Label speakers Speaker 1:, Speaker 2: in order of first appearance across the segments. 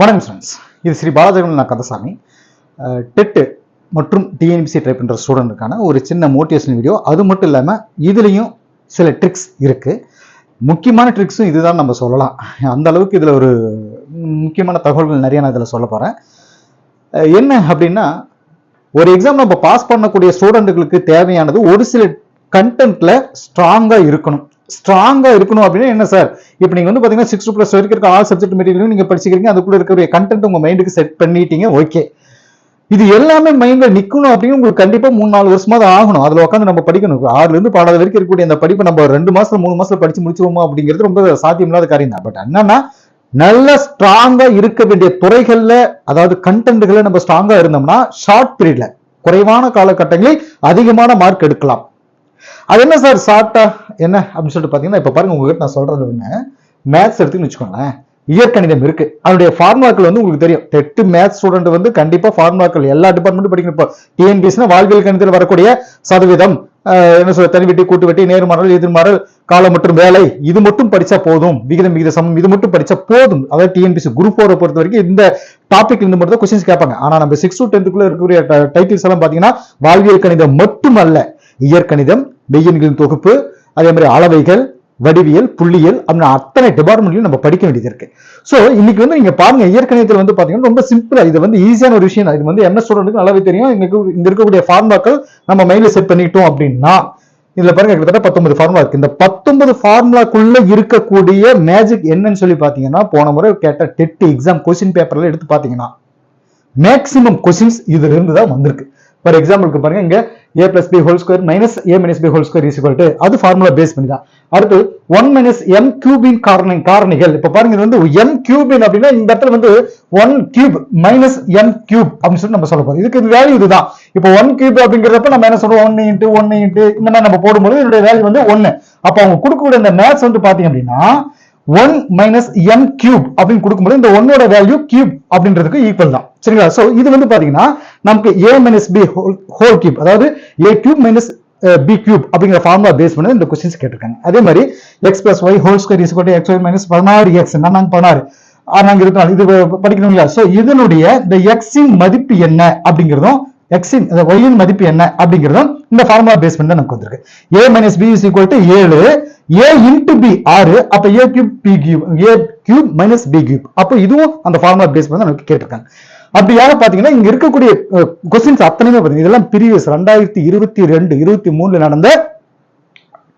Speaker 1: வணக்கம் ஃப்ரெண்ட்ஸ் இது ஸ்ரீ பாலாஜகன் நான் கந்தசாமி. டெட்டு மற்றும் டிஎன்பிசி ட்ரை பண்ணுற ஸ்டூடெண்ட்டுக்கான ஒரு சின்ன மோட்டிவேஷன் வீடியோ அது மட்டும் இல்லாமல் இதுலேயும் சில ட்ரிக்ஸ் இருக்குது முக்கியமான ட்ரிக்ஸும் இதுதான் நம்ம சொல்லலாம். அந்த அளவுக்கு இதில் ஒரு முக்கியமான தகவல்கள் நிறைய நான் இதில் சொல்ல போகிறேன் என்ன அப்படின்னா ஒரு எக்ஸாம் நம்ம பாஸ் பண்ணக்கூடிய ஸ்டூடெண்ட்டுகளுக்கு தேவையானது ஒரு சில கண்டென்ட்டில் ஸ்ட்ராங்காக இருக்கணும். ஸ்ட்ராங்காக இருக்கணும் அப்படின்னா என்ன சார்? இப்போ நீங்கள் வந்து பார்த்தீங்கன்னா சிக்ஸ் ப்ளஸ் வரைக்கும் இருக்க ஆல் சப்ஜெக்ட் மெட்டீரியலும் நீங்கள் படிச்சுக்கிறீங்க அதுக்குள்ள இருக்கக்கூடிய கண்டென்ட் உங்கள் மைண்டுக்கு செட் பண்ணிட்டீங்க ஓகே இது எல்லாமே மைண்ட்ல நிக்கணும் அப்படின்னு உங்களுக்கு கண்டிப்பா மூணு நாலு வருஷமா தான் ஆகணும். அதுல உட்காந்து நம்ம படிக்கணும். ஆறுல இருந்து பாடாத வரைக்கும் இருக்கக்கூடிய அந்த படிப்பை நம்ம ரெண்டு மாசத்துல மூணு மாசத்துல படிச்சு முடிச்சிருவோமா அப்படிங்கிறது ரொம்ப சாத்தியமில்லாத காரியம் தான். பட் என்னன்னா நல்ல ஸ்ட்ராங்கா இருக்க வேண்டிய துறைகள்ல அதாவது கண்டென்ட்களை நம்ம ஸ்ட்ராங்கா இருந்தோம்னா ஷார்ட் பீரியட்ல குறைவான காலகட்டங்களில் அதிகமான மார்க் எடுக்கலாம். அது என்ன சார் ஷார்ட்டா என்ன? அப்படின்னு சொல்லிட்டு பார்த்தீங்கன்னா இப்போ பாருங்க உங்ககிட்ட நான் சொல்றது ஒண்ணு. மேத்ஸ் எடுத்துன்னு வச்சுக்கோங்களேன். இயற்கணிதம் இருக்கு. அதனுடைய ஃபார்முலாக்கள் வந்து உங்களுக்கு தெரியும். எட்டு மேத்ஸ் ஸ்டூடெண்ட் வந்து கண்டிப்பா ஃபார்முலாக்கள் எல்லா டிபார்ட்மெண்ட்டும் படிக்கணும். இப்போ டிஎன்பிஎஸ்னா வாழ்வியல் கணிதத்தில் வரக்கூடிய சதவீதம் என்ன சொல்ற தனி வெட்டி கூட்டு வெட்டி நேர்மாறல் எதிர்மாறல் காலம் மற்றும் வேலை இது மட்டும் படிச்சா போதும். விகிதம் விகித சமம் இது மட்டும் படிச்சா போதும். அதாவது டிஎன்பிசி குரூப் போரை பொறுத்த வரைக்கும் இந்த டாபிக் இருந்து மட்டும் தான் கொஸ்டின்ஸ் கேட்பாங்க. ஆனா நம்ம சிக்ஸ் டு டென்த்துக்குள்ள இருக்கக்கூடிய டைட்டில்ஸ் எல்லாம் பாத்தீங்கன்னா வாழ்வியல் கணிதம் மட்டுமல்ல. இயற்கணிதம் மெய்யெண்களின் தொகுப்பு அதே மாதிரி அளவைகள் வடிவியல் புள்ளியல் அப்படின்னு அத்தனை டிபார்ட்மெண்ட்லையும் நம்ம படிக்க வேண்டியது இருக்கு. ஸோ இன்னைக்கு வந்து நீங்க பாருங்க இயற்கணியத்தில் வந்து பாத்தீங்கன்னா ரொம்ப சிம்பிளா இது வந்து ஈஸியான ஒரு விஷயம் இது வந்து என்ன ஸ்டூடெண்ட்டுக்கு நல்லாவே தெரியும். இங்க இருக்கக்கூடிய ஃபார்முலாக்கள் நம்ம மைண்ட்ல செட் பண்ணிட்டோம் அப்படின்னா இதுல பாருங்க கிட்டத்தட்ட பத்தொன்பது ஃபார்முலா இருக்கு. இந்த பத்தொன்பது ஃபார்முலாக்குள்ள இருக்கக்கூடிய மேஜிக் என்னன்னு சொல்லி பாத்தீங்கன்னா போன முறை கேட்ட டெட் எக்ஸாம் கொஸ்டின் பேப்பர்ல எடுத்து பாத்தீங்கன்னா மேக்சிமம் கொஸ்டின்ஸ் இதுல இருந்து தான் வந்திருக்கு. ஃபார் எக்ஸாம்பிளுக்கு பாருங்க இங்க A plus B whole square minus A minus B whole square is to அது ஃபார்முலா பேஸ் பண்ணி தான். அடுத்து ஒன் மைனஸ் எம் கியூபின் காரண காரணிகள். இப்ப பாருங்க இது வந்து எம் கியூபின் அப்படின்னா இந்த இடத்துல வந்து one cube minus M cube அப்படின்னு சொல்லி நம்ம சொல்ல போறோம். இதுக்கு வேல்யூ இதுதான். இப்போ ஒன் கியூப் அப்படிங்கிறப்ப நம்ம என்ன சொல்றோம்? ஒன்னு இன்ட்டு ஒன்னு இன்ட்டு இந்த மாதிரி நம்ம போடும்போது இதனுடைய வேல்யூ வந்து ஒன்னு அப்ப அவங்க கொடுக்கக்கூடிய இந்த மேத்ஸ் வந்து பாத்தீங்க அப்படின்னா ஒன் மைனஸ் எம் கியூப் அப்படின்னு கொடுக்கும்போது இந்த ஒன்னோட வேல்யூ கியூப் அப்படின்றதுக்கு ஈக்குவல் தான். சரிங்களா? சோ இது வந்து பாத்தீங்கன்னா நமக்கு A minus B whole whole cube அதாவது A cube minus B cube அப்படிங்கிற ஃபார்முலா பேஸ் பண்ணி இந்த கொஸ்டின்ஸ் கேட்டிருக்காங்க. அதே மாதிரி X plus Y whole square is X Y minus பதினாறு எக்ஸ் நாங்க பதினாறு? நாங்கள் இருக்கோம் இது படிக்கணும் இல்லையா? ஸோ இதனுடைய இந்த எக்ஸின் மதிப்பு என்ன அப்படிங்கிறதும் எக்ஸின் ஒய்யின் மதிப்பு என்ன அப்படிங்கிறதும் இந்த ஃபார்முலா பேஸ் பண்ணி தான் நமக்கு வந்திருக்கு. A minus B is equal to ஏழு. ஏ இன்டு பி ஆறு. அப்போ A cube B cube A cube minus B cube அப்போ இதுவும் அந்த ஃபார்முலா பேஸ் பண்ணி தான் நமக்கு கேட்டிருக்காங்க. அப்படியாக பாத்தீங்கன்னா இங்க இருக்கக்கூடிய கொஸ்டின்ஸ் அத்தனையுமே பாத்தீங்கன்னா இதெல்லாம் பிரிவியஸ் ரெண்டாயிரத்தி இருபத்தி ரெண்டு இருபத்தி மூணுல நடந்த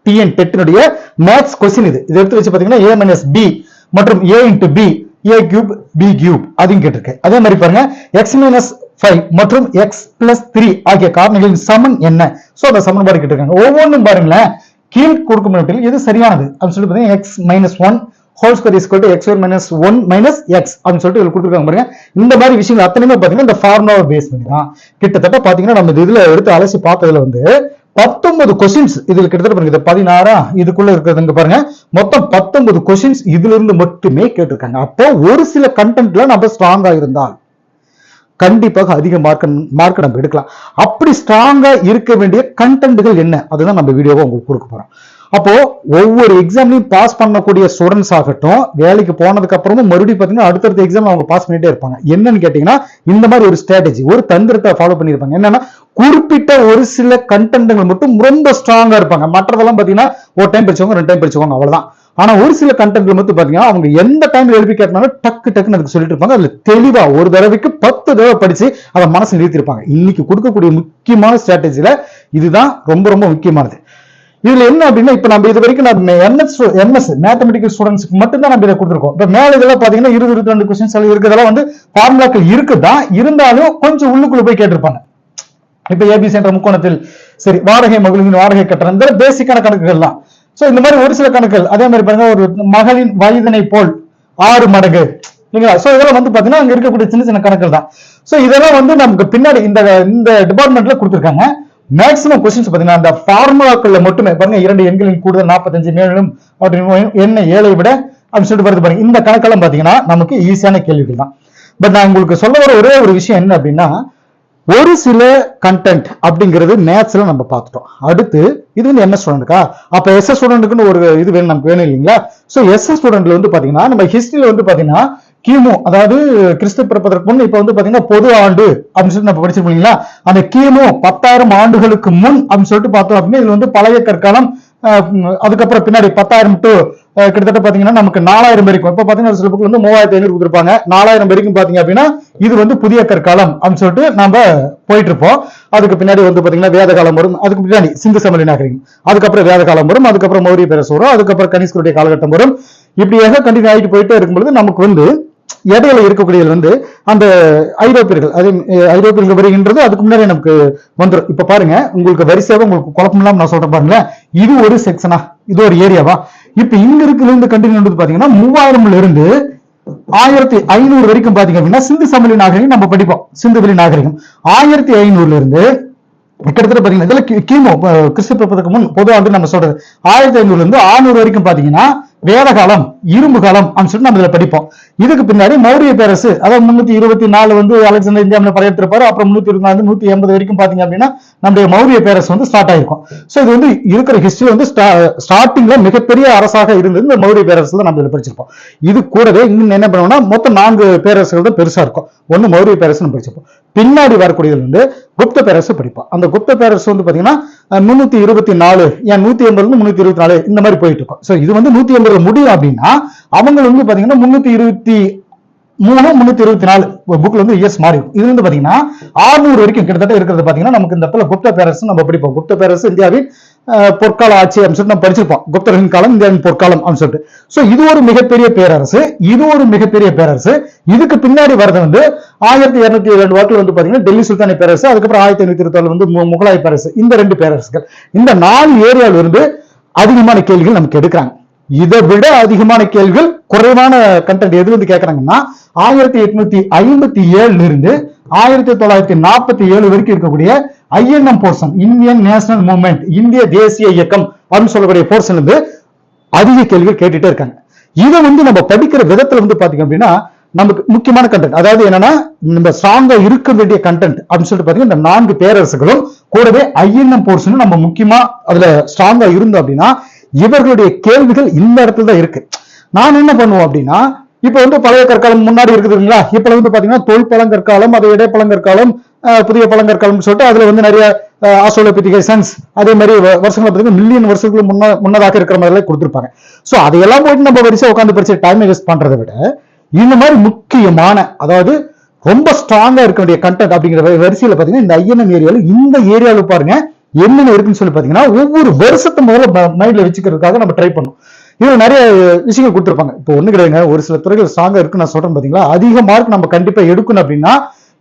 Speaker 1: டிஎன் டெட்டினுடைய மேத்ஸ் கொஸ்டின் இது. இதை எடுத்து வச்சு பாத்தீங்கன்னா ஏ மைனஸ் பி மற்றும் A into B A cube B cube அதையும் கேட்டிருக்கேன். அதே மாதிரி பாருங்க எக்ஸ் மைனஸ் ஃபைவ் மற்றும் எக்ஸ் பிளஸ் த்ரீ ஆகிய காரணங்களின் சமன் என்ன? சோ அந்த சமன்பாடு கேட்டிருக்காங்க. ஒவ்வொன்றும் பாருங்களேன் கீழ் கொடுக்கும் இடத்தில் எது சரியானது? அப்படின்னு சொல்லி பாத்தீங்கன்னா x minus one whole square is to x minus one minus x அப்படின்னு சொல்லிட்டு இதுல கொடுத்துருக்காங்க பாருங்க. இந்த மாதிரி விஷயங்கள் அத்தனையுமே பாத்தீங்கன்னா இந்த ஃபார்முலாவை பேஸ் பண்ணி தான். கிட்டத்தட்ட பாத்தீங்கன்னா நம்ம இந்த இதுல எடுத்து அலசி பார்த்ததுல வந்து பத்தொன்பது கொஸ்டின்ஸ் இதுல கிட்டத்தட்ட பாருங்க இது பதினாறா இதுக்குள்ள இருக்கிறதுங்க பாருங்க. மொத்தம் பத்தொன்பது கொஸ்டின்ஸ் இதுல இருந்து மட்டுமே கேட்டிருக்காங்க. அப்போ ஒரு சில கண்டென்ட்ல நம்ம ஸ்ட்ராங்கா இருந்தால் கண்டிப்பாக அதிக மார்க் மார்க் நம்ம எடுக்கலாம். அப்படி ஸ்ட்ராங்கா இருக்க வேண்டிய கண்டென்ட்கள் என்ன? அதுதான் நம்ம வீடியோவை உங்களுக்கு கொடுக்க போறோம். அப்போ ஒவ்வொரு எக்ஸாம்லையும் பாஸ் பண்ணக்கூடிய ஸ்டூடெண்ட்ஸ் ஆகட்டும் வேலைக்கு போனதுக்கு அப்புறமும் மறுபடியும் பார்த்தீங்கன்னா அடுத்தடுத்த எக்ஸாம் அவங்க பாஸ் பண்ணிட்டே இருப்பாங்க. என்னன்னு கேட்டீங்கன்னா இந்த மாதிரி ஒரு ஸ்ட்ராட்டஜி ஒரு தந்திரத்தை ஃபாலோ பண்ணியிருப்பாங்க. என்னன்னா குறிப்பிட்ட ஒரு சில கண்டென்ட்டுகள் மட்டும் ரொம்ப ஸ்ட்ராங்கா இருப்பாங்க. மற்றதெல்லாம் பார்த்தீங்கன்னா ஒரு டைம் படிச்சவங்க ரெண்டு டைம் படிச்சவங்க அவ்வளவுதான். ஆனா ஒரு சில கண்டென்ட்ல மட்டும் பாத்தீங்கன்னா அவங்க எந்த டைம் எழுப்பி கேட்டாலும் டக்கு டக்குன்னு அதுக்கு சொல்லிட்டு இருப்பாங்க. அதுல தெளிவா ஒரு தடவைக்கு பத்து தடவை படிச்சு அதை மனசு நிறுத்திருப்பாங்க இன்னைக்கு கொடுக்கக்கூடிய முக்கியமான ஸ்ட்ராட்டஜில இதுதான் ரொம்ப ரொம்ப முக்கியமானது. இதுல என்ன அப்படின்னா இப்ப நம்ம இது வரைக்கும் நம்ம என்எஸ் என்எஸ் மேத்தமெட்டிக்கல் ஸ்டூடெண்ட்ஸ்க்கு மட்டும் தான் நம்ம இதை கொடுத்துருக்கோம். இப்ப மேல இதெல்லாம் பாத்தீங்கன்னா இருபது இருபத்தி ரெண்டு கொஸ்டின்ஸ் இருக்கிறதெல்லாம் வந்து ஃபார்முலாக்கள் இருக்குதான் இருந்தாலும் கொஞ்சம் உள்ளுக்குள்ள போய் கேட்டிருப்பாங்க. இப்ப ஏபிசி என்ற முக்கோணத்தில் சரி வாடகை மகளிரின் வாடகை கட்டணம் இந்த பேசிக்கான கணக்குகள் தான் சோ இந்த மாதிரி ஒரு சில கணக்குகள் அதே மாதிரி பாருங்க ஒரு மகளின் வயதினை போல் ஆறு மடங்கு. இல்லைங்களா? சோ இதெல்லாம் வந்து பாத்தீங்கன்னா அங்க இருக்கக்கூடிய சின்ன சின்ன கணக்குகள் தான் சோ இதெல்லாம் வந்து நமக்கு பின்னாடி இந்த இந்த டிபார்ட்மெண்ட்ல கொடுத்துருக்காங்க. மேக்ஸிமம் கொஸ்டின்ஸ் பாத்தீங்கன்னா அந்த ஃபார்முலாக்கள்ல மட்டுமே பாருங்க இரண்டு எண்களின் கூடுதல் நாற்பத்தஞ்சு மேலும் என்ன ஏழை விட அப்படின்னு சொல்லிட்டு வருது பாருங்க இந்த கணக்கெல்லாம் பாத்தீங்கன்னா நமக்கு ஈஸியான கேள்விகள் தான். பட் நான் உங்களுக்கு சொல்ல வர ஒரே ஒரு விஷயம் என்ன அப்படின்னா ஒரு சில கண்டென்ட் அப்படிங்கிறது மேத்ஸ்ல நம்ம பார்த்துட்டோம். அடுத்து இது வந்து என்ன ஸ்டூடெண்ட்டுக்கா அப்ப எஸ் ஸ்டூடெண்ட்டுக்குன்னு ஒரு இது வேணும் நமக்கு வேணும் இல்லைங்களா? ஸோ எஸ் ஸ்டூடெண்ட்ல வந்து பாத்தீங்கன்னா நம்ம ஹிஸ்டரியில வந்து பாத்தீங்கன்னா கிமு அதாவது கிறிஸ்து பிறப்பதற்கு முன் இப்ப வந்து பாத்தீங்கன்னா பொது ஆண்டு அப்படின்னு சொல்லிட்டு நம்ம படிச்சிருக்கோம் இல்லைங்களா? அந்த கிமு பத்தாயிரம் ஆண்டுகளுக்கு முன் அப்படின்னு சொல்லிட்டு பார்த்தோம் அப்படின்னா இதுல வந்து பழைய கற்காலம் அதுக்கப்புறம் பின்னாடி பத்தாயிரம் டு கிட்டத்தட்ட பாத்தீங்கன்னா நமக்கு நாலாயிரம் வரைக்கும். இப்ப பாத்தீங்கன்னா சில புக்கு வந்து மூவாயிரத்தி ஐநூறு கொடுத்துருப்பாங்க. நாலாயிரம் வரைக்கும் பாத்தீங்க அப்படின்னா இது வந்து புதிய கற்காலம் அப்படின்னு சொல்லிட்டு நம்ம போயிட்டு இருப்போம் அதுக்கு பின்னாடி வந்து பாத்தீங்கன்னா வேத காலம் வரும். அதுக்கு பின்னாடி சிந்து சமலி நாகரிகம். அதுக்கப்புறம் வேத காலம் வரும். அதுக்கப்புறம் மௌரிய பேரரசு வரும். அதுக்கப்புறம் கனிஷ்கருடைய காலகட்டம் வரும். இப்படியாக கண்டினியூ ஆகிட்டு போயிட்டே இருக்கும்பொழுது நமக்கு வந்து இடையில இருக்கக்கூடியது வந்து அந்த ஐரோப்பியர்கள் அது ஐரோப்பியர்கள் வருகின்றது அதுக்கு முன்னாடி நமக்கு வந்துடும் இப்ப பாருங்க உங்களுக்கு வரிசையாக உங்களுக்கு குழப்பம் இல்லாம நான் சொல்றேன் பாருங்களேன் இது ஒரு செக்ஷனா இது ஒரு ஏரியாவா இப்ப இங்க இருக்கிறது இருந்து கண்டினியூ பாத்தீங்கன்னா மூவாயிரம்ல இருந்து ஆயிரத்தி ஐநூறு வரைக்கும் பாத்தீங்க அப்படின்னா சிந்து சமவெளி நாகரிகம் நம்ம படிப்போம். சிந்து வெளி நாகரிகம். ஆயிரத்தி ஐநூறுல இருந்து கிட்டத்தட்ட பாத்தீங்கன்னா இதுல கிமோ கிறிஸ்து பிறப்பதற்கு முன் பொதுவா வந்து நம்ம சொல்றது ஆயிரத்தி ஐநூறுல இருந்து ஆறுநூறு வரைக்கும் பாத்தீங்கன்னா வேத காலம் இரும்பு காலம் அப்படின்னு சொல்லிட்டு நம்ம இதுல படிப்போம். இதுக்கு பின்னாடி மௌரிய பேரரசு அதாவது முன்னூத்தி இருபத்தி நாலு வந்து அலெக்சாண்டர் இந்தியாவில் படையெடுத்திருப்பாரு அப்புறம் முன்னூத்தி இருபத்தி நாலு நூத்தி எண்பது வரைக்கும் பாத்தீங்க அப்படின்னா நம்முடைய மௌரிய பேரரசு வந்து ஸ்டார்ட் ஆயிருக்கும். சோ இது வந்து இருக்கிற ஹிஸ்டரி வந்து ஸ்டார்டிங்ல மிகப்பெரிய அரசாக இருந்தது இந்த மௌரிய பேரரசு தான் நம்ம இதுல படிச்சிருப்போம். இது கூடவே இன்னும் என்ன பண்ணுவோம்னா மொத்தம் நான்கு பேரரசுகள் தான் பெருசா இருக்கும். ஒன்னு மௌரிய பேரரசு நம்ம படிச்சிருப்போம். பின்னாடி வரக்கூடியது வந்து குப்த பேரரசு படிப்போம் அந்த குப்த பேரரசு வந்து பாத்தீங்கன்னா முன்னூத்தி இருபத்தி நாலு ஏன் நூத்தி எண்பதுல முன்னூத்தி இருபத்தி நாலு இந்த மாதிரி போயிட்டு இருக்கும் சோ இது வந்து நூத்தி எண்பதுல முடியும் அப்படின்னா அவங்க வந்து பாத்தீங்கன்னா முன்னூத்தி இருபத்தி மூணு முன்னூத்தி இருபத்தி நாலு புக்ல வந்து இயர்ஸ் மாறி இருக்கும். இது வந்து பாத்தீங்கன்னா ஆறுநூறு வரைக்கும் கிட்டத்தட்ட இருக்கிறது பாத்தீங்கன்னா நமக்கு இந்த இடத்துல குப்த பேரரசு நம்ம படிப்போம். குப்த பேரரசு இந்தியாவின் பொற்கால ஆட்சி அப்படின்னு சொல்லிட்டு நம்ம படிச்சிருப்போம். குப்தர்களின் காலம் இந்தியாவின் பொற்காலம் அப்படின்னு சொல்லிட்டு. சோ இது ஒரு மிகப்பெரிய பேரரசு. இது ஒரு மிகப்பெரிய பேரரசு. இதுக்கு பின்னாடி வரது வந்து ஆயிரத்தி இருநூத்தி ரெண்டு வாக்கில் வந்து பாத்தீங்கன்னா டெல்லி சுல்தானி பேரரசு. அதுக்கப்புறம் ஆயிரத்தி ஐநூத்தி இருபத்தி வந்து முகலாய பேரரசு. இந்த ரெண்டு பேரரசுகள். இந்த நாலு ஏரியாவில் இருந்து அதிகமான கேள்விகள் நமக்கு எடுக்கிறாங்க. இதை விட அதிகமான கேள்விகள் குறைவான கண்டென்ட் எது வந்து கேட்கறாங்கன்னா ஆயிரத்தி எட்நூத்தி ஐம்பத்தி ஏழுல இருந்து ஆயிரத்தி தொள்ளாயிரத்தி நாற்பத்தி ஏழு வரைக்கும் இருக்கக்கூடிய INM portion Indian national movement இந்திய தேசிய இயக்கம் அப்படின்னு சொல்லக்கூடிய போர்ஷன் வந்து அதிக கேள்விகள் கேட்டுட்டே இருக்காங்க. இதை வந்து நம்ம படிக்கிற விதத்துல வந்து பாத்தீங்க அப்படின்னா நமக்கு முக்கியமான கண்டென்ட் அதாவது என்னன்னா நம்ம ஸ்ட்ராங்கா இருக்க வேண்டிய கண்டென்ட் அப்படின்னு சொல்லிட்டு பாத்தீங்கன்னா இந்த நான்கு பேரரசுகளும் கூடவே ஐஎன்எம் போர்ஷனும் நம்ம முக்கியமா அதுல ஸ்ட்ராங்கா இருந்தோம் அப்படின்னா இவர்களுடைய கேள்விகள் இந்த இடத்துல தான் இருக்கு. நான் என்ன பண்ணுவோம் அப்படின்னா இப்ப வந்து பழைய கற்காலம் முன்னாடி இருக்குதுங்களா இப்ப வந்து பாத்தீங்கன்னா தொல் அதை இடைப்பழங்கற்காலம் புதிய பழங்கற்காலம்னு சொல்லிட்டு அதுல வந்து நிறைய ஆஸ்ட்ரோலோபிதிகேஷன்ஸ் அதே மாதிரி வ- வருஷங்களை பார்த்தீங்கன்னா மில்லியன் வருஷத்துக்கு முன்ன முன்னதாக இருக்கிற மாதிரி கொடுத்துருப்பாங்க. சோ அதையெல்லாம் போயிட்டு நம்ம வரிசை உட்காந்து படிச்சு டைம் வேஸ்ட் பண்றதை விட இந்த மாதிரி முக்கியமான அதாவது ரொம்ப ஸ்ட்ராங்கா இருக்க வேண்டிய கண்டென்ட் அப்படிங்கிற வரிசையில பாத்தீங்கன்னா இந்த ஐஎன்எம் ஏரியாவில் இந்த ஏரியாவில் பாருங்க என்னென்ன இருக்குன்னு சொல்லி பாத்தீங்கன்னா ஒவ்வொரு வருஷத்தை முதல்ல மைண்ட்ல வச்சுக்கிறதுக்காக நம்ம ட்ரை பண்ணோம் இதுல நிறைய விஷயங்கள் கொடுத்துருப்பாங்க. இப்போ ஒண்ணு கிடையாதுங்க. ஒரு சில துறைகள் ஸ்ட்ராங்கா இருக்குன்னு நான் சொல்றேன் பாத்தீங்களா அதிக மார்க் நம்ம கண்டிப்பா எடுக்கணும் அப்படின்னா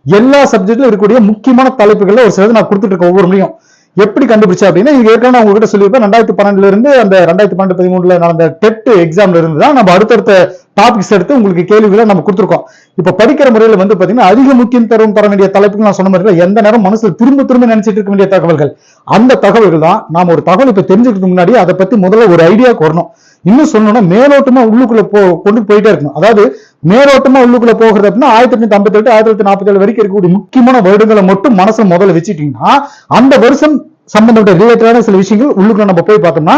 Speaker 1: எல்லா சப்ஜெக்ட்ல இருக்கக்கூடிய முக்கியமான தலைப்புகள்ல ஒரு சிலது நான் கொடுத்துட்டு இருக்கேன் ஒவ்வொரு முறையும். எப்படி கண்டுபிடிச்சா அப்படின்னா இது ஏற்கனவே நான் உங்ககிட்ட சொல்லியிருப்பேன் ரெண்டாயிரத்தி பன்னெண்டுல இருந்து அந்த ரெண்டாயிரத்தி பன்னெண்டு பதிமூணுல நடந்த டெட் எக்ஸாம்ல இருந்து தான் நம்ம அடுத்தடுத்த டாபிக்ஸ் எடுத்து உங்களுக்கு கேள்விகளை நம்ம கொடுத்துருக்கோம். இப்ப படிக்கிற முறையில வந்து பாத்தீங்கன்னா அதிக முக்கியம் தரும் தர வேண்டிய தலைப்புகள் நான் சொன்ன மாதிரி எந்த நேரம் மனசுல திரும்ப திரும்ப நினைச்சிட்டு இருக்க வேண்டிய தகவல்கள். அந்த தகவல்கள் தான் நாம ஒரு தகவல் இப்ப தெரிஞ்சுக்கிறதுக்கு முன்னாடி அதை பத்தி முதல்ல ஒரு ஐடியாவுக்கு வரணும். இன்னும் சொல்லணும்னா மேலோட்டமா உள்ளுக்குள்ள போ கொண்டு போயிட்டே இருக்கணும். அதாவது மேலோட்டமா உள்ளுக்குள்ள போகிறது அப்படின்னா ஆயிரத்தி எட்நூத்தி ஐம்பத்தி எட்டு ஆயிரத்தி தொள்ளாயிரத்தி நாற்பத்தி ஏழு வரைக்கும் இருக்கக்கூடிய முக்கியமான வருடங்களை மட்டும் மனசுல முதல்ல வச்சுட்டீங்கன்னா அந்த வருஷம் சம்பந்தப்பட்ட ரிலேட்டடான சில விஷயங்கள் உள்ளுக்குள்ள நம்ம போய் பார்த்தோம்னா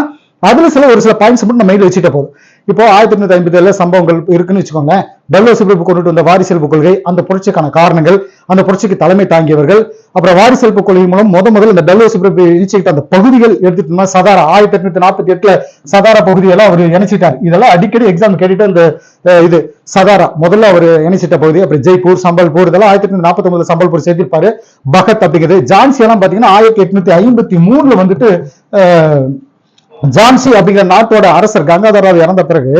Speaker 1: அதுல சில ஒரு சில பாயிண்ட்ஸ் மட்டும் நம்ம மைண்ட் வச்சுட்டே போதும். இப்போ ஆயிரத்தி எட்நூத்தி ஐம்பத்தி ஏழுல சம்பவங்கள் இருக்குன்னு வச்சுக்கோங்க டல்லோ சிறப்பு கொண்டுட்டு வந்த வாரிசெல்பு கொள்கை அந்த புரட்சிக்கான காரணங்கள் அந்த புரட்சிக்கு தலைமை தாங்கியவர்கள் அப்புறம் வாரிசெல்பு கொள்கை மூலம் முத முதல்ல இந்த டல்லோ சிறப்பு இணைச்சிக்கிட்ட அந்த பகுதிகள் எடுத்துட்டோம்னா சதாரா ஆயிரத்தி எட்நூத்தி நாற்பத்தி எட்டுல சதாரா பகுதியெல்லாம் அவர் இணைச்சிட்டார். இதெல்லாம் அடிக்கடி எக்ஸாம் கேட்டுட்டு அந்த இது சதாரா முதல்ல அவர் இணைச்சிட்ட பகுதி அப்புறம் ஜெய்ப்பூர் சம்பல்பூர் இதெல்லாம் ஆயிரத்தி எட்நூத்தி நாற்பத்தி ஒன்பதுல சம்பல்பூர் சேர்த்திருப்பாரு. பகத் அப்படிங்கிறது. ஜான்சி எல்லாம் பாத்தீங்கன்னா ஆயிரத்தி எட்நூத்தி ஐம்பத்தி மூணுல வந்துட்டு ஜான்சி அப்படிங்கிற நாட்டோட அரசர் கங்காதரராவ் இறந்த பிறகு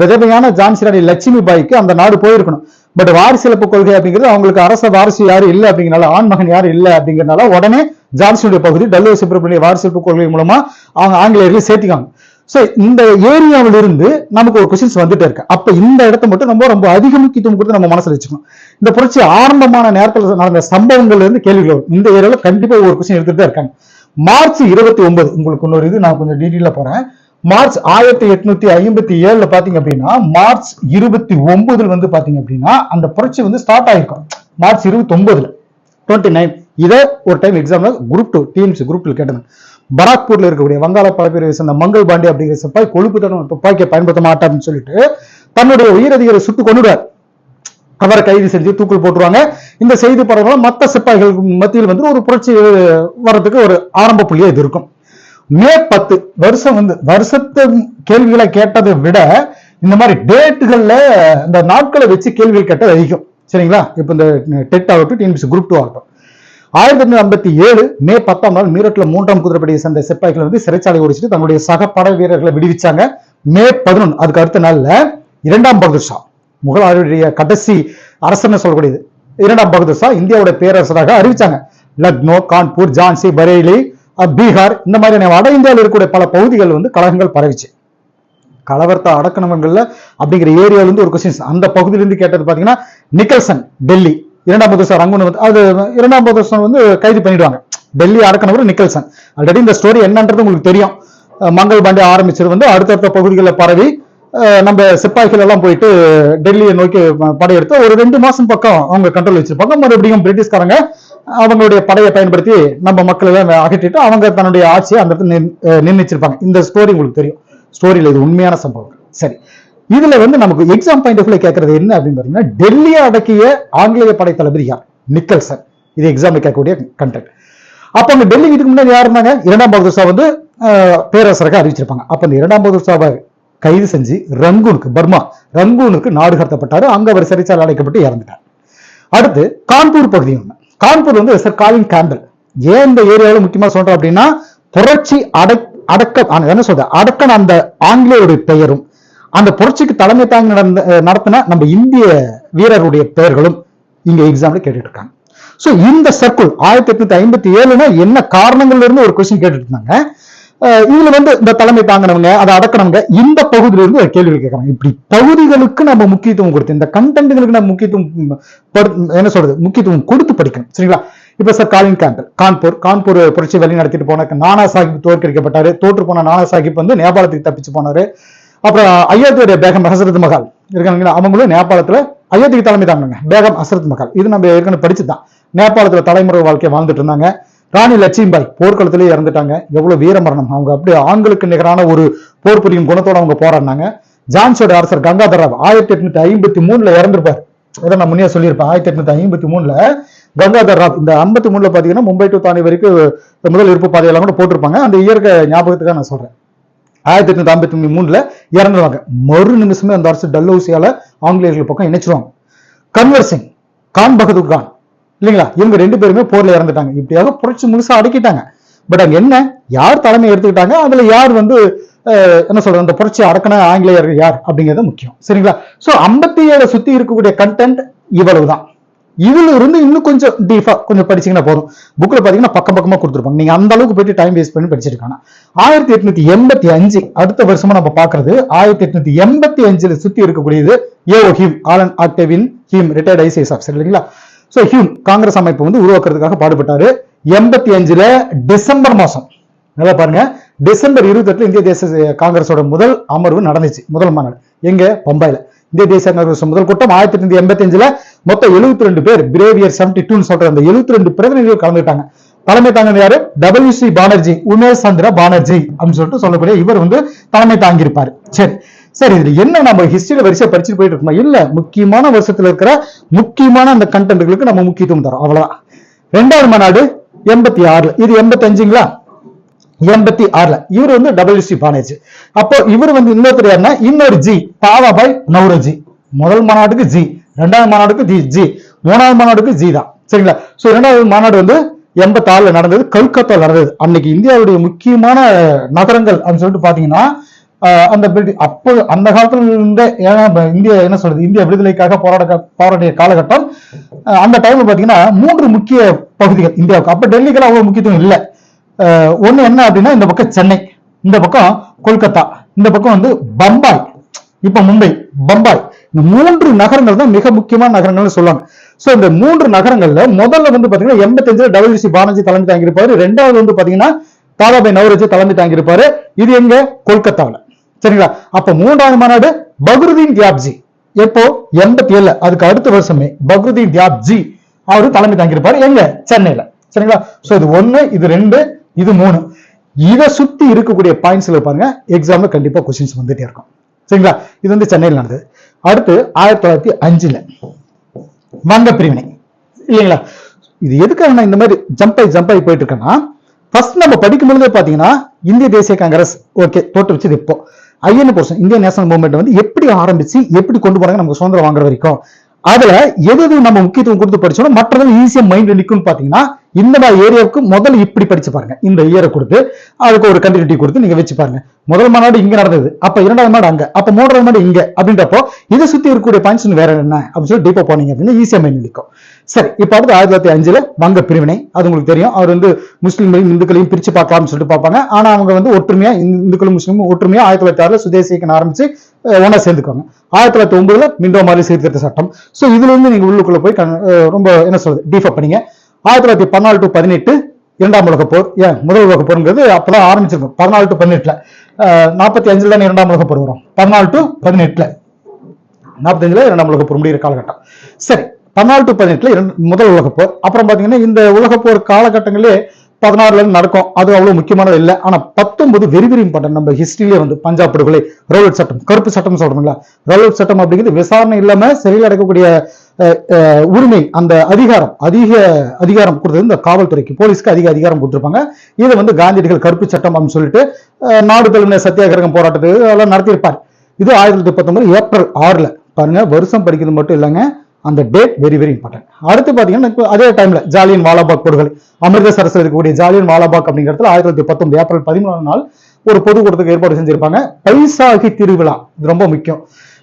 Speaker 1: விதவையான ஜான்சி ராணி லட்சுமி பாய்க்கு அந்த நாடு போயிருக்கணும். பட் வாரிசிலப்பு கொள்கை அப்படிங்கிறது அவங்களுக்கு அரச வாரிசு யாரு இல்லை அப்படிங்கறனால ஆண் மகன் யாரும் இல்லை அப்படிங்கறனால உடனே ஜான்சியுடைய பகுதி டல்லோ சுப்பிரமணிய வாரிசிலப்பு கொள்கை மூலமா அவங்க ஆங்கிலேயர்கள் சேர்த்திக்காங்க. சோ இந்த ஏரியாவில இருந்து நமக்கு ஒரு கொஸ்டின்ஸ் வந்துட்டே இருக்கு. அப்ப இந்த இடத்த மட்டும் நம்ம ரொம்ப அதிக முக்கியத்துவம் கொடுத்து நம்ம மனசுல வச்சுக்கணும். இந்த புரட்சி ஆரம்பமான நேரத்தில் நடந்த சம்பவங்கள்ல இருந்து கேள்விகள் வரும். இந்த ஏரியாவில் கண்டிப்பா ஒரு கொஸ்டின் எடுத்துட்டு தான் இருக்காங்க. மார்ச் இருபத்தி ஒன்பது உங்களுக்கு இன்னொரு இது நான் கொஞ்சம் டீட்டெயிலாக போறேன். மார்ச் ஆயிரத்தி எட்நூத்தி ஐம்பத்தி ஏழுல பாத்தீங்க அப்படின்னா மார்ச் இருபத்தி ஒன்பதுல வந்து பாத்தீங்க அப்படின்னா அந்த புரட்சி வந்து ஸ்டார்ட் ஆயிருக்கும். மார்ச் இருபத்தி ஒன்பதுல. டுவெண்ட்டி நைன் இதை ஒரு டைம் எக்ஸாம்ல group two TMC group two கேட்டது பராக்பூர்ல இருக்கக்கூடிய வங்காள பழப்பிரிவை சேர்ந்த மங்கள் பாண்டி அப்படிங்கிற சிப்பாய் கொழுப்பு தனம் துப்பாக்கியை பயன்படுத்த மாட்டார்னு சொல்லிட்டு தன்னுடைய உயரதிகாரி சுட்டு கொண்டுடுவார் அவரை கைது செஞ்சு தூக்கில் போட்டுருவாங்க. இந்த செய்தி பரவலாம் மற்ற சிப்பாய்கள் மத்தியில் வந்து ஒரு புரட்சி வர்றதுக்கு ஒரு ஆரம்ப புள்ளியா இது இருக்கும். மே பத்து வருஷம் வந்து வருஷத்து கேள்விகளை கேட்டதை விட இந்த மாதிரி டேட்டுகள்ல இந்த நாட்களை வச்சு கேள்விகள் கேட்டது அதிகம். சரிங்களா? இப்போ இந்த டெட் ஆகட்டும் டிஎன்பிசி குரூப் டூ ஆகட்டும். ஆயிரத்தி எட்நூத்தி ஐம்பத்தி ஏழு மே பத்தாம் நாள் மீரட்ல மூன்றாம் குதிரைப்படையை சேர்ந்த சிப்பாய்கள் வந்து சிறைச்சாலை ஓடிச்சிட்டு தங்களுடைய சக படை வீரர்களை விடுவிச்சாங்க. மே பதினொன்று அதுக்கு அடுத்த நாள்ல இரண்டாம் பகதூர் ஷா. முகலாயருடைய கடைசி அரசன்னு சொல்லக்கூடியது. இரண்டாம் பகதூர் ஷா இந்தியாவோட பேரரசராக அறிவிச்சாங்க. லக்னோ கான்பூர் ஜான்சி பரேலி பீகார் இந்த மாதிரியான வட இந்தியாவில் இருக்கக்கூடிய பல பகுதிகள் வந்து கழகங்கள் பரவிச்சு. கலவரத்தை அடக்கணவங்கள்ல அப்படிங்கிற ஏரியால இருந்து ஒரு கொஸ்டின்ஸ் அந்த பகுதியிலிருந்து கேட்டது பாத்தீங்கன்னா நிக்கல்சன் டெல்லி. இரண்டாம் பகுதர்ஷா அங்குன்னு வந்து அது இரண்டாம் புதுசன் வந்து கைது பண்ணிடுவாங்க. டெல்லி அடக்கணவர் நிக்கல்சன். ஆல்ரெடி இந்த ஸ்டோரி என்னன்றது உங்களுக்கு தெரியும். மங்கள் பாண்டே ஆரம்பிச்சது வந்து அடுத்தடுத்த பகுதிகளில் பரவி நம்ம சிப்பாய்கள் எல்லாம் போயிட்டு டெல்லியை நோக்கி படையெடுத்து ஒரு ரெண்டு மாசம் பக்கம் அவங்க கண்ட்ரோல் வச்சிருப்பாங்க. மறுபடியும் பிரிட்டிஷ்காரங்க அவங்களுடைய படையை பயன்படுத்தி நம்ம மக்களை எல்லாம் அகற்றிட்டு அவங்க தன்னுடைய ஆட்சியை அந்த இடத்துல நிர்ணயிச்சிருப்பாங்க. இந்த ஸ்டோரி உங்களுக்கு தெரியும். ஸ்டோரியில் இது உண்மையான சம்பவம். சரி. இதுல வந்து நமக்கு எக்ஸாம் பாயிண்ட் ஆஃப் கேட்கறது என்ன அப்படின்னு பாத்தீங்கன்னா டெல்லியை அடக்கிய ஆங்கிலேய படை தளபதி யார்? நிக்கல்சன் இது எக்ஸாம்ல கேட்கக்கூடிய கண்டென்ட் அப்ப அந்த டெல்லி இதுக்கு முன்னாடி யார் இருந்தாங்க? இரண்டாம் பகதூர் ஷா வந்து அஹ், பேரரசராக அறிவிச்சிருப்பாங்க. அப்ப இந்த இரண்டாம் பகதூர் ஷாவை கைது செஞ்சு ரங்கூனுக்கு பர்மா ரங்கூனுக்கு நாடு கடத்தப்பட்டாரு. அங்க அவர் சிறைச்சாலை அடைக்கப்பட்டு இறந்துட்டார். அடுத்து கான்பூர் பகுதி ஒன்று கான்பூர் வந்து சார் காலின் கேம்பல் ஏன் இந்த ஏரியாவில் முக்கியமா சொல்றோம் அப்படின்னா புரட்சி அடக் அடக்க என்ன சொல்ற அடக்கன் அந்த ஆங்கிலேயருடைய பெயரும் அந்த புரட்சிக்கு தலைமை தாங்கி நடந்த நடத்தின நம்ம இந்திய வீரருடைய பெயர்களும் இங்க எக்ஸாம்ல கேட்டுட்டு இருக்காங்க சோ இந்த சர்க்குள் ஆயிரத்தி எட்நூத்தி ஐம்பத்தி ஏழுனா என்ன காரணங்கள்ல இருந்து ஒரு கொஸ்டின் கேட்டுட்டு இருந்தாங்க இதுல வந்து இந்த தலைமை தாங்கினவங்க அதை அடக்கினவங்க இந்த பகுதியில இருந்து கேள்வி கேட்கறாங்க. இப்படி பகுதிகளுக்கு நம்ம முக்கியத்துவம் கொடுத்து இந்த கண்டென்ட்களுக்கு நம்ம முக்கியத்துவம் என்ன சொல்றது முக்கியத்துவம் கொடுத்து படிக்கணும். சரிங்களா? இப்ப sir Colin Campbell Kanpur Kanpur புரட்சி வழி நடத்திட்டு போன நானா சாஹிப் தோற்கடிக்கப்பட்டாரு. தோற்று போன நானா சாஹிப் வந்து நேபாளத்துக்கு தப்பிச்சு போனாரு. அப்புறம் அயோத்தியுடைய பேகம் ஹசரத் மகால் இருக்காங்களா அவங்களும் நேபாளத்துல அயோத்திக்கு தலைமை தாங்கினாங்க பேகம் ஹசரத் மகால் இது நம்ம ஏற்கனவே படிச்சுதான். நேபாளத்துல தலைமுறை வாழ்க்கை வாழ்ந்துட்டு இருந்தாங்க. ராணி லட்சுமிபாய் போர்க்களத்திலே இறந்துட்டாங்க. எவ்வளவு வீர மரணம். அவங்க அப்படியே ஆண்களுக்கு நிகரான ஒரு போர் புரியும் குணத்தோட அவங்க போராடினாங்க. ஜான்சியோட அரசர் கங்காதர் ராவ் ஆயிரத்தி எட்நூத்தி ஐம்பத்தி மூணுல இறந்திருப்பார். இதை நான் முன்னே சொல்லியிருப்பேன். ஆயிரத்தி எட்நூத்தி ஐம்பத்தி மூணுல கங்காதர் ராவ் இந்த ஐம்பத்தி மூணுல பாத்தீங்கன்னா மும்பை டு தானே வரைக்கும் முதல் இருப்பு பாதையெல்லாம் கூட போட்டிருப்பாங்க. அந்த இயற்கை ஞாபகத்துக்காக நான் சொல்றேன். ஆயிரத்தி எட்நூத்தி ஐம்பத்தி மூணுல இறந்துருவாங்க. மறு நிமிஷமே அந்த அரசு டல்ஹவுசியால ஆங்கிலேயர்கள் பக்கம் இணைச்சிருவாங்க. கன்வர் சிங் கான் பகதூர் கான் இல்லைங்களா? இவங்க ரெண்டு பேருமே போர்ல இறந்துட்டாங்க. இப்படியாக புரட்சி முழுசா அடக்கிட்டாங்க. பட் அங்க என்ன? யார் தலைமை எடுத்துக்கிட்டாங்க? அதுல யார் வந்து என்ன சொல்றது? அந்த புரட்சி அடக்கின ஆங்கிலேயர்கள் யார் அப்படிங்கிறது முக்கியம். சரிங்களா? சோ ஐம்பத்தி ஏழை சுத்தி இருக்கக்கூடிய கண்டென்ட் இவ்வளவுதான். இதுல இருந்து இன்னும் கொஞ்சம் டீஃபா கொஞ்சம் படிச்சீங்கன்னா போதும். புக்ல பாத்தீங்கன்னா பக்கம் பக்கமா கொடுத்துருப்பாங்க. நீங்க அந்த அளவுக்கு போயிட்டு டைம் வேஸ்ட் பண்ணி படிச்சிருக்காங்க ஆயிரத்தி எட்நூத்தி எண்பத்தி அஞ்சு அடுத்த வருஷமா நம்ம பாக்குறது ஆயிரத்தி எட்நூத்தி எண்பத்தி அஞ்சுல சுத்தி இருக்கக்கூடியது A O Hume Allan Octavian Hume retired ICS officer இல்லைங்களா? சோ ஹியூம் காங்கிரஸ் அமைப்பு வந்து உருவாக்குறதுக்காக பாடுபட்டாரு. எண்பத்தி அஞ்சுல டிசம்பர் மாசம். நல்லா பாருங்க. டிசம்பர் இருபத்தி இந்திய தேச காங்கிரஸோட முதல் அமர்வு நடந்துச்சு. முதல் மாநாடு. எங்க? பம்பாயில. இந்திய தேசிய காங்கிரஸ் முதல் கூட்டம் ஆயிரத்தி எட்நூத்தி எண்பத்தி அஞ்சுல மொத்தம் எழுபத்தி ரெண்டு பேர் பிரேவியர் செவன்டி டூன்னு சொல்ற அந்த எழுபத்தி ரெண்டு பிரதிநிதிகள் கலந்துட்டாங்க தலைமை தாங்கினது யாரு? டபிள்யூ சி பானர்ஜி உமேஷ் சந்திர பானர்ஜி அப்படின்னு சொல்லிட்டு சொல்லக்கூடிய இவர் வந்து தலைமை தாங்கியிருப்பாரு. சரி. சரி இதுல என்ன நம்ம ஹிஸ்டரியில வரிசையா படிச்சுட்டு போயிட்டு இருக்கோமா? இல்ல முக்கியமான வருஷத்துல இருக்கிற முக்கியமான அந்த கண்டென்ட்களுக்கு நம்ம முக்கியத்துவம் தரோம். அவ்வளவுதான். ரெண்டாவது மாநாடு எண்பத்தி ஆறுல. இது எண்பத்தி அஞ்சுங்களா எண்பத்தி ஆறுல. இவர் வந்து டபிள்யூசி பானர்ஜி அப்போ இவர் வந்து இன்னொருத்தர் யாருன்னா இன்னொரு ஜி பாவாபாய் நௌரஜி முதல் மாநாட்டுக்கு ஜி ரெண்டாவது மாநாடுக்கு ஜி ஜி மூணாவது மாநாடுக்கு ஜி தான். சரிங்களா? சோ ரெண்டாவது மாநாடு வந்து எண்பத்தி ஆறுல நடந்தது. கல்கத்தா நடந்தது. அன்னைக்கு இந்தியாவுடைய முக்கியமான நகரங்கள் அப்படின்னு சொல்லிட்டு பாத்தீங்கன்னா அந்த பிரிட்டிஷ் அப்போ அந்த காலத்துல இருந்த ஏன்னா இந்திய என்ன சொல்றது? இந்திய விடுதலைக்காக போராட போராடிய காலகட்டம் அந்த டைம்ல பாத்தீங்கன்னா மூன்று முக்கிய பகுதிகள் இந்தியாவுக்கு. அப்ப டெல்லிக்கெல்லாம் அவ்வளவு முக்கியத்துவம் இல்லை. அஹ் ஒண்ணு என்ன அப்படின்னா இந்த பக்கம் சென்னை இந்த பக்கம் கொல்கத்தா இந்த பக்கம் வந்து பம்பாய் இப்ப மும்பை பம்பாய். இந்த மூன்று நகரங்கள் தான் மிக முக்கியமான நகரங்கள்னு சொல்லுவாங்க. சோ இந்த மூன்று நகரங்கள்ல முதல்ல வந்து பாத்தீங்கன்னா எண்பத்தஞ்சுல டபிள்யூசி பானர்ஜி தலைமை தாங்கியிருப்பாரு. ரெண்டாவது வந்து பாத்தீங்கன்னா தாதாபாய் நவரஜி தலைமை தாங்கியிருப்பாரு. இது எங்க? கொல்கத்தாவில். சரிங்களா? அப்ப மூன்றாவது மாநாடு பக்ருதீன் தியாப்ஜி. எப்போ? எண்பத்தி ஏழு அதுக்கு அடுத்த வருஷமே பக்ருதீன் தியாப்ஜி அவரு தலைமை தாங்கியிருப்பாரு. எங்க? சென்னையில. சரிங்களா? சோ இது ஒண்ணு இது ரெண்டு இது மூணு. இதை சுத்தி இருக்கக்கூடிய பாயிண்ட்ஸ்ல பாருங்க. எக்ஸாம்ல கண்டிப்பா கொஸ்டின்ஸ் வந்துட்டே இருக்கும். சரிங்களா? இது வந்து சென்னையில் நடந்தது. அடுத்து ஆயிரத்தி தொள்ளாயிரத்தி அஞ்சுல வங்க பிரிவினை இல்லைங்களா? இது எதுக்காக நான் இந்த மாதிரி ஜம்ப் ஆகி ஜம்ப் ஆகி போயிட்டு இருக்கேன்னா ஃபர்ஸ்ட் நம்ம படிக்கும் பொழுதே பாத்தீங்கன்னா இந்திய தேசிய காங்கிரஸ் ஓகே தோற்றுவிச்சது இப்போ. IN portion Indian national movement வந்து எப்படி ஆரம்பிச்சு எப்படி கொண்டு போறாங்க நமக்கு சுதந்திரம் வாங்குற வரைக்கும். அதுல எது எது நம்ம முக்கியத்துவம் கொடுத்து படிச்சோம் மற்றதும் ஈஸியா மைண்ட் நிற்கும்னு பாத்தீங்கன்னா இந்த மாதிரி ஏரியாவுக்கு முதல்ல இப்படி படிச்சு பாருங்க. இந்த இயரை கொடுத்து அதுக்கு ஒரு கண்டினியூட்டி கொடுத்து நீங்க வச்சு பாருங்க. முதல் மாநாடு இங்க நடந்தது அப்ப இரண்டாவது மாடு அங்க அப்ப மூன்றாவது மாடு இங்க அப்படின்றப்போ இதை சுத்தி இருக்கக்கூடிய பாயிண்ட்ஸ் வேற என்ன? அப்படின்னு சொல்லி டீப்பா போனீங்க அப்படின்னா ஈஸியா மைண்ட் நிற்கும் சரி இப்ப அடுத்து ஆயிரத்தி தொள்ளாயிரத்தி அஞ்சுல வங்க பிரிவினை அது உங்களுக்கு தெரியும். அவர் வந்து முஸ்லீம்களையும் இந்துக்களையும் பிரிச்சு பார்க்கலாம்னு சொல்லிட்டு பார்ப்பாங்க. ஆனா அவங்க வந்து ஒற்றுமையா இந்துக்களும் முஸ்லீமும் ஒற்றுமையா ஆயிரத்தி தொள்ளாயிரத்தி ஆறுல சுதேசி ஆரம்பிச்சு அஹ், ஒண்ணா சேர்ந்துக்குவாங்க. ஆயிரத்தி தொள்ளாயிரத்தி ஒன்பதுல மிண்டோ மாதிரி சீர்திருத்த சட்டம். சோ இதுல இருந்து நீங்க உள்ளுக்குள்ள போய் ரொம்ப என்ன சொல்றது டீஃபப் பண்ணீங்க. ஆயிரத்தி தொள்ளாயிரத்தி பதினாலு டு பதினெட்டு இரண்டாம் உலக போர் ஏன் முதல் உலக போருங்கிறது அப்பதான் ஆரம்பிச்சிருக்கும். பதினாலு டு பதினெட்டுல. நாற்பத்தி அஞ்சுல தான் இரண்டாம் உலக போர் வரும். பதினாலு டு பதினெட்டுல. நாற்பத்தஞ்சுல இரண்டாம் உலக போர் முடிகிற காலகட்டம். சரி பதினாலு டு பதினெட்டுல இரண்டு முதல் உலக போர். அப்புறம் பாத்தீங்கன்னா இந்த உலக போர் காலகட்டங்களே பதினாறுல இருந்து நடக்கும். அது அவ்வளவு முக்கியமானது இல்லை. ஆனா பத்தொன்பது வெறி வெரி இம்பார்ட்டன் நம்ம ஹிஸ்டரியிலே வந்து பஞ்சாப் படுகொலை ரவுலட் சட்டம் கருப்பு சட்டம் சொல்றோம்ல. ரவுலட் சட்டம் அப்படிங்கிறது விசாரணை இல்லாம சிறையில் அடைக்கக்கூடிய உரிமை அந்த அதிகாரம் அதிக அதிகாரம் கொடுத்தது இந்த காவல்துறைக்கு. போலீஸ்க்கு அதிக அதிகாரம் கொடுத்துருப்பாங்க. இதை வந்து காந்தியடிகள் கருப்பு சட்டம் அப்படின்னு சொல்லிட்டு நாடு தழுவின சத்தியாகிரகம் போராட்டத்துக்கு அதெல்லாம் நடத்தியிருப்பார். இது ஆயிரத்தி தொள்ளாயிரத்தி பத்தொன்பது ஏப்ரல் ஆறில். பாருங்க வருஷம் படிக்கிறது மட்டும் இல்லைங்க. அந்த டேட் வெரி வெரி இம்பார்ட்டன்ட் அடுத்து பார்த்தீங்கன்னா இப்போ அதே டைம்ல ஜாலியன் வாலாபாக் படுகொலை அமிர்தசரஸ்ல இருக்கக்கூடிய ஜாலியன் வாலாபாக் அப்படிங்கிறதுல ஆயிரத்தி தொள்ளாயிரத்தி பத்தொன்பது ஏப்ரல் பதிமூணு நாள் ஒரு பொதுக்கூட்டத்துக்கு ஏற்பாடு செஞ்சிருப்பாங்க. பைசாகி திருவிழா. இது ரொம்ப முக்கியம்.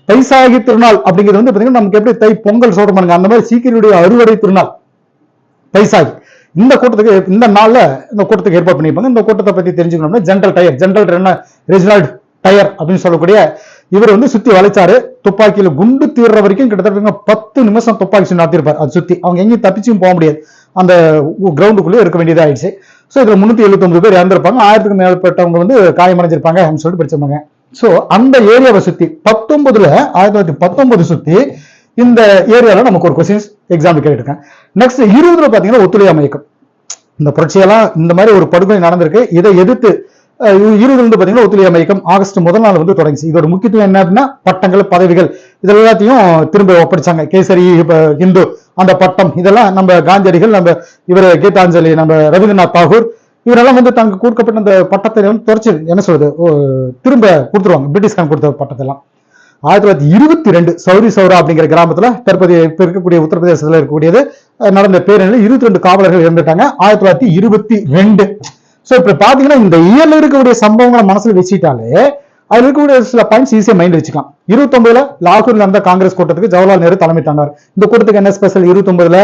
Speaker 1: பைசாகி திருநாள் அப்படிங்கிறது வந்து பாத்தீங்கன்னா நமக்கு எப்படி தை பொங்கல் சொல்றோம் அந்த மாதிரி சீக்கிரனுடைய அறுவடை திருநாள். பைசாகி இந்த கூட்டத்துக்கு இந்த நாள்ல இந்த கூட்டத்துக்கு ஏற்பாடு பண்ணியிருப்பாங்க. இந்த கூட்டத்தை பத்தி தெரிஞ்சுக்கணும்னா ஜென்ரல் டயர். ஜென்ரல் என்ன? ரெஜினால்ட் டயர் அப்படின்னு சொல்லக்கூடிய இவர் வந்து சுத்தி வளைச்சாரு. துப்பாக்கியில குண்டு தீர்ற வரைக்கும் கிட்டத்தட்ட பத்து நிமிஷம் துப்பாக்கி சுத்தி நடத்திருப்பார் அது சுத்தி. அவங்க எங்கேயும் தப்பிச்சும் போக முடியாது. அந்த கிரவுண்டுக்குள்ளே இருக்க வேண்டியதா ஆயிடுச்சு. ஸோ இதுல முன்னூத்தி எழுபத்தி பேர் இறந்திருப்பாங்க. ஆயிரத்துக்கு மேற்பட்டவங்க வந்து காயமடைஞ்சிருப்பாங்க அப்படின்னு சொல்லிட்டு படிச்சிருப்பாங்க. ஸோ அந்த ஏரியாவை சுத்தி பத்தொன்பதுல ஆயிரத்தி தொள்ளாயிரத்தி பத்தொன்பது சுத்தி இந்த ஏரியால நமக்கு ஒரு கொஸ்டின்ஸ் எக்ஸாம்பிள் கேட்டிருக்கேன். நெக்ஸ்ட் இருபதுல பாத்தீங்கன்னா ஒத்துழையாமை இயக்கம் இந்த புரட்சியெல்லாம் இந்த மாதிரி ஒரு படுகொலை நடந்திருக்கு. இதை எதிர்த்து இருபதுல இருந்து பாத்தீங்கன்னா ஒத்துழையாமை இயக்கம் ஆகஸ்ட் முதல் நாள் வந்து தொடங்கிச்சு. இதோட முக்கியத்துவம் என்ன அப்படின்னா பட்டங்கள் பதவிகள் இது எல்லாத்தையும் திரும்ப ஒப்படைச்சாங்க. கேசரி இந்து அந்த பட்டம் இதெல்லாம் நம்ம காந்தியடிகள் நம்ம இவர் கீதாஞ்சலி நம்ம ரவீந்திரநாத் தாகூர் இவரெல்லாம் வந்து தங்க கொடுக்கப்பட்ட அந்த பட்டத்தை வந்து என்ன சொல்றது திரும்ப கொடுத்துருவாங்க. பிரிட்டிஷ்காரன் கொடுத்த பட்டத்தெல்லாம். ஆயிரத்தி தொள்ளாயிரத்தி இருபத்தி ரெண்டு சௌரி சௌரா அப்படிங்கிற கிராமத்துல தற்போதைய இப்போ இருக்கக்கூடிய உத்தரப்பிரதேசத்துல இருக்கக்கூடியது நடந்த பேரணியில் இருபத்தி ரெண்டு காவலர்கள் இருந்துட்டாங்க ஆயிரத்தி தொள்ளாயிரத்தி இருபத்தி ரெண்டு. சோ இப்ப பாத்தீங்கன்னா இந்த இயர்ல இருக்கக்கூடிய சம்பவங்களை மனசுல வச்சுட்டாலே அதில் இருக்கக்கூடிய சில பாயிண்ட்ஸ் ஈஸியாக மைண்ட் வச்சுக்கலாம். இருபத்தி ஒன்பதுல லாகூர்ல நடந்த காங்கிரஸ் கூட்டத்துக்கு ஜவஹர்லால் நேரு தலைமை தாங்கார் இந்த கூட்டத்துக்கு என்ன ஸ்பெஷல் இருபத்தி ஒன்பதுல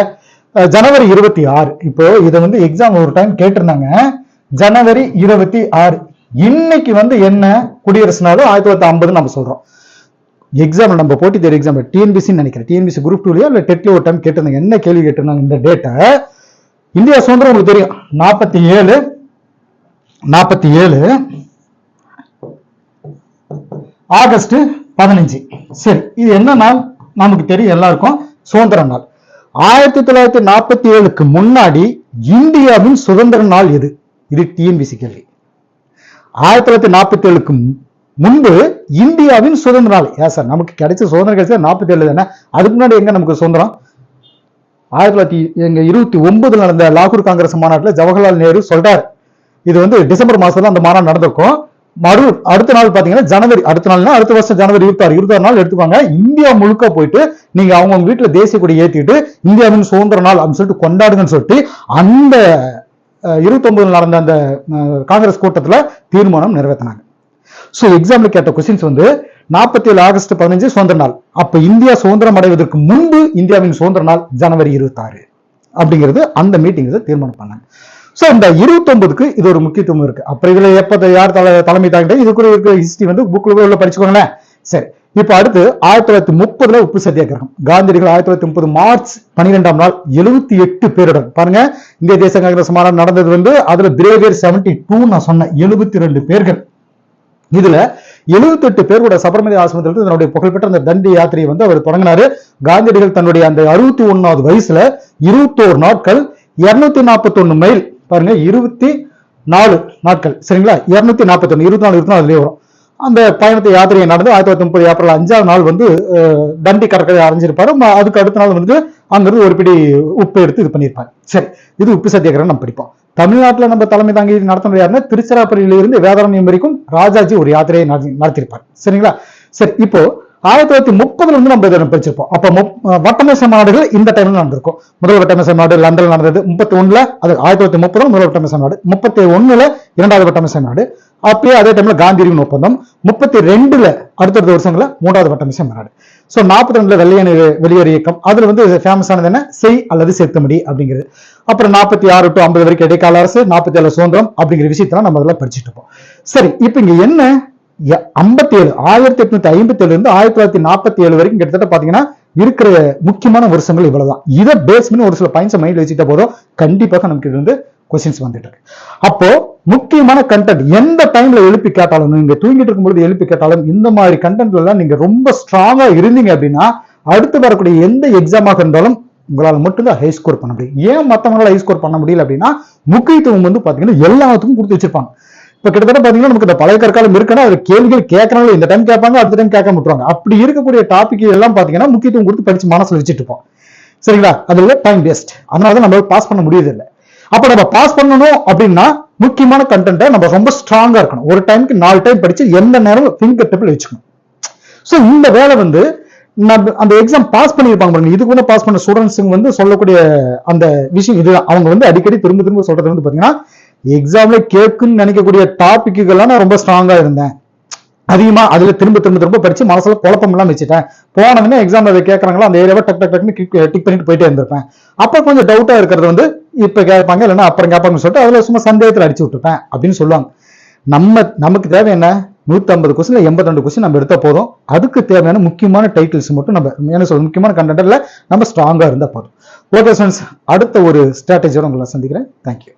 Speaker 1: ஜனவரி இருபத்தி ஆறு. இப்போ இதை வந்து எக்ஸாம் ஒரு டைம் கேட்டிருந்தாங்க. ஜனவரி இருபத்தி ஆறு. இன்னைக்கு வந்து என்ன குடியரசு நாடு ஆயிரத்தி தொள்ளாயிரத்தி ஐம்பது நம்ம சொல்றோம். எக்ஸாம் நம்ம போட்டி தேர்வு எக்ஸாம் டிஎன்பிசின்னு நினைக்கிறேன். டிஎன்பிசி குரூப் டூலயோ இல்ல டெட்லயோ ஒரு டைம் கேட்டிருந்தாங்க. என்ன கேள்வி கேட்டிருந்தாங்க இந்த டேட்டை இந்தியா சுதந்திரம் உங்களுக்கு தெரியும். நாற்பத்தி ஏழு நாற்பத்தி ஏழு ஆகஸ்ட் பதினஞ்சு. சரி இது என்ன நாள்? நமக்கு தெரியும் எல்லாருக்கும். சுதந்திர நாள். ஆயிரத்தி தொள்ளாயிரத்தி நாற்பத்தி ஏழுக்கு முன்னாடி இந்தியாவின் சுதந்திர நாள் எது? இது டிஎன்பிசி கேள்வி. ஆயிரத்தி தொள்ளாயிரத்தி நாற்பத்தி ஏழுக்கு முன்பு இந்தியாவின் சுதந்திர நாள். ஏன் சார்? நமக்கு கிடைச்ச சுதந்திரம் கிடைச்சது நாற்பத்தி ஏழு தானே? அதுக்கு முன்னாடி எங்க நமக்கு சுதந்திரம்? ஆயிரத்தி தொள்ளாயிரத்தி எங்க இருபத்தி ஒன்பதுல நடந்த லாகூர் காங்கிரஸ் மாநாட்டில் ஜவஹர்லால் நேரு சொல்றாரு. இது வந்து டிசம்பர் மாசத்துல அந்த மாநாடு நடந்திருக்கும். மறு அடுத்த நாள் பாத்தீங்கன்னா ஜனவரி அடுத்த நாள்னா அடுத்த வருஷம் ஜனவரி இருபத்தாறு இருபத்தாறு நாள் எடுத்துக்கோங்க. இந்தியா முழுக்க போயிட்டு நீங்க அவங்கவுங்க வீட்டுல தேசிய கொடி ஏத்திட்டு இந்தியாவின் சுதந்திர நாள் அப்படின்னு சொல்லிட்டு கொண்டாடுங்கன்னு சொல்லிட்டு அந்த இருபத்தி நடந்த அந்த காங்கிரஸ் கூட்டத்துல தீர்மானம் நிறைவேற்றினாங்க சோ எக்ஸாம்ல கேட்ட கொஸ்டின்ஸ் வந்து நாற்பத்தி ஏழு ஆகஸ்ட் பதினஞ்சு சுதந்திர நாள். அப்ப இந்தியா சுதந்திரம் அடைவதற்கு முன்பு இந்தியாவின் சுதந்திர நாள் ஜனவரி இருபத்தாறு. அப்படிங்கிறது அந்த மீட்டிங் தீர்மானம் பண்ணாங்க. ஸோ இந்த இருபத்தொன்பதுக்கு இது ஒரு முக்கியத்துவம் இருக்கு. அப்புறம் இதுல எப்ப யார் தலை தலைமை தாங்கிட்ட இதுக்குள்ள இருக்கிற ஹிஸ்டரி வந்து புக்கில் உள்ள படிச்சுக்கோங்களேன். சரி. இப்போ அடுத்து ஆயிரத்தி தொள்ளாயிரத்தி முப்பதுல உப்பு சத்தியாகிரகம் காந்தியடிகள் ஆயிரத்தி தொள்ளாயிரத்தி முப்பது மார்ச் பன்னிரெண்டாம் நாள் எழுபத்தி எட்டு பேருடன். பாருங்க. இந்திய தேச காங்கிரஸ் மாநாடு நடந்தது வந்து அதுல பிரேவியர் செவன்டி டூ நான் சொன்னேன் எழுபத்தி ரெண்டு பேர்கள். இதுல 78 பேரோட சபர்மதி ஆசிரமத்திலிருந்து தன்னுடைய புகழ்பெற்ற அந்த தண்டி யாத்திரையை வந்து அவர் தொடங்கினாரு. காந்தியடிகள் தன்னுடைய அந்த அறுபத்தி ஒன்னாவது வயசுல இருபத்தோரு நாட்கள் இருநூத்தி நாற்பத்தி மைல் பாருங்க இருபத்தி நாலு நாட்கள் சரிங்களா? இருநூத்தி நாற்பத்தி ஒண்ணு இருபத்தி நாலு இருபத்தி நாலு வரும். அந்த பயணத்தை யாத்திரையை நடந்து ஆயிரத்தி தொள்ளாயிரத்தி முப்பது ஏப்ரல் அஞ்சாவது நாள் வந்து தண்டி கடற்கரை அரைஞ்சிருப்பாரு அதுக்கு அடுத்த நாள் வந்து அங்கிருந்து ஒரு பிடி உப்பு எடுத்து இது பண்ணியிருப்பாரு. சரி இது உப்பு சத்தியாகிரகம் நம்ம படிப்போம். தமிழ்நாட்டில் நம்ம தலைமை தாங்கி நடத்தினது யாருன்னா திருச்சிராப்பள்ளியில இருந்து வேதாரண்யம் வரைக்கும் ராஜாஜி ஒரு யாத்திரையை நடத்தி- நடத்தியிருப்பார். சரிங்களா? சரி இப்போ ஆயிரத்தி தொள்ளாயிரத்தி முப்பதுல இருந்து நம்ம இதை படிச்சிருப்போம் அப்ப வட்டமேச வட்டமேசை மாநாடுகள் இந்த டைம்ல நடந்திருக்கும். முதல் வட்டமேச மாநாடு லண்டன்ல நடந்தது முப்பத்தி ஒண்ணுல அது ஆயிரத்தி தொள்ளாயிரத்தி முப்பதுல முதல் வட்டமேச நாடு முப்பத்தி ஒண்ணுல இரண்டாவது வட்டமேச நாடு அப்பயே அதே டைம்ல காந்திரிவின் ஒப்பந்தம். முப்பத்தி ரெண்டுல அடுத்தடுத்த வருஷங்கள மூன்றாவது வட்டமேச மாநாடு ஸோ நாற்பத்தி ரெண்டுல வெள்ளையணி வெளியேறு இயக்கம். அதுல வந்து ஃபேமஸானது என்ன? செய் அல்லது செத்துமடி அப்படிங்கிறது. அப்புறம் நாற்பத்தி ஆறு டு ஐம்பது வரைக்கும் இடைக்கால அரசு நாற்பத்தி ஏழு சுதந்திரம் அப்படிங்கிற விஷயத்தெல்லாம் நம்ம அதெல்லாம் படிச்சுட்டு இருப்போம். சரி இப்போ இங்க என்ன ஐம்பத்தி ஏழு ஆயிரத்தி எட்நூத்தி ஐம்பத்தி ஏழுல இருந்து ஆயிரத்தி தொள்ளாயிரத்தி நாற்பத்தி ஏழு வரைக்கும் கிட்டத்தட்ட பாத்தீங்கன்னா இருக்கிற முக்கியமான வருஷங்கள் இவ்வளவுதான். இதை பேஸ் பண்ணி ஒரு சில பாயிண்ட்ஸ் மைண்ட்ல வச்சுட்டா போதும். கண்டிப்பாக நமக்கு இது வந்து கொஸ்டின்ஸ் வந்துட்டு இருக்கு. அப்போ முக்கியமான கண்டென்ட் எந்த டைம்ல எழுப்பி கேட்டாலும் நீங்க தூங்கிட்டு இருக்கும்பொழுது எழுப்பி கேட்டாலும் இந்த மாதிரி கண்டென்ட்ல எல்லாம் நீங்க ரொம்ப ஸ்ட்ராங்கா இருந்தீங்க அப்படின்னா அடுத்து வரக்கூடிய எந்த எக்ஸாமாக இருந்தாலும் உங்களால் மட்டும்தான் ஹை ஸ்கோர் பண்ண முடியும். ஏன் மற்றவங்களால ஹை ஸ்கோர் பண்ண முடியல அப்படின்னா முக்கியத்துவம் வந்து பாத்தீங்கன்னா எல்லாத்துக்கும் கொடுத்து வச்சிருப்பாங்க. இப்ப கிட்டத்தட்ட பாத்தீங்கன்னா நமக்கு இந்த பழைய கற்காலம் இருக்குன்னா அதுல கேள்விகள் கேட்கறவங்க இந்த டைம் கேட்பாங்க அடுத்த டைம் கேட்க விட்டுருவாங்க. அப்படி இருக்கக்கூடிய டாபிக் எல்லாம் பாத்தீங்கன்னா முக்கியத்துவம் கொடுத்து படிச்சு மனசுல வச்சுட்டு இருப்போம். சரிங்களா? அதுல டைம் வேஸ்ட் அதனால தான் நம்ம பாஸ் பண்ண முடியுது இல்லை. அப்ப நம்ம பாஸ் பண்ணணும் அப்படின்னா முக்கியமான கண்டென்ட்டை நம்ம ரொம்ப ஸ்ட்ராங்கா இருக்கணும். ஒரு டைம்க்கு நாலு டைம் படிச்சு எந்த நேரம் ஃபிங்கர் டெப்பில் வச்சுக்கணும். ஸோ இந்த வேலை வந்து நம்ம அந்த எக்ஸாம் பாஸ் பண்ணியிருப்பாங்க பாருங்க. இது கூட பாஸ் பண்ண ஸ்டூடெண்ட்ஸுங்க வந்து சொல்லக்கூடிய அந்த விஷயம் இதுதான். அவங்க வந்து அடிக்கடி திரும்ப திரும்ப சொல்றது வந்து பாத்தீங்கன்னா எக்ஸாம்ல கேட்குன்னு நினைக்கக்கூடிய டாபிக்குகள்லாம் நான் ரொம்ப ஸ்ட்ராங்கா இருந்தேன். அதிகமா அதுல திரும்ப திரும்ப திரும்ப படிச்சு மனசுல குழப்பம் எல்லாம் வச்சுட்டேன் போனவனே எக்ஸாம் அதை கேட்கறாங்களோ அந்த ஏரியாவை டக் டக் டக்னு டிக் பண்ணிட்டு போயிட்டே இருந்திருப்பேன். அப்ப கொஞ்சம் டவுட்டா இருக்கிறது வந்து இப்ப கேட்பாங்க இல்லைன்னா அப்புறம் கேட்பாங்கன்னு சொல்லிட்டு அதுல சும்மா சந்தேகத்துல அடிச்சு விட்டுப்பேன் அப்படின்னு சொல்லுவாங்க. நம்ம நமக்கு தேவை என்ன? நூத்தி ஐம்பது கொஸ்டின் எண்பத்தி ரெண்டு கொஸ்டின் நம்ம எடுத்த போதும். அதுக்கு தேவையான முக்கியமான டைட்டில்ஸ் மட்டும் நம்ம என்ன சொல்ல முக்கியமான கண்டென்ட்ல நம்ம ஸ்ட்ராங்கா இருந்தா போதும். ஓகே ஸ்டூடெண்ட்ஸ் அடுத்த ஒரு ஸ்ட்ராட்டஜியோட உங்களை சந்திக்கிறேன். தேங்க்யூ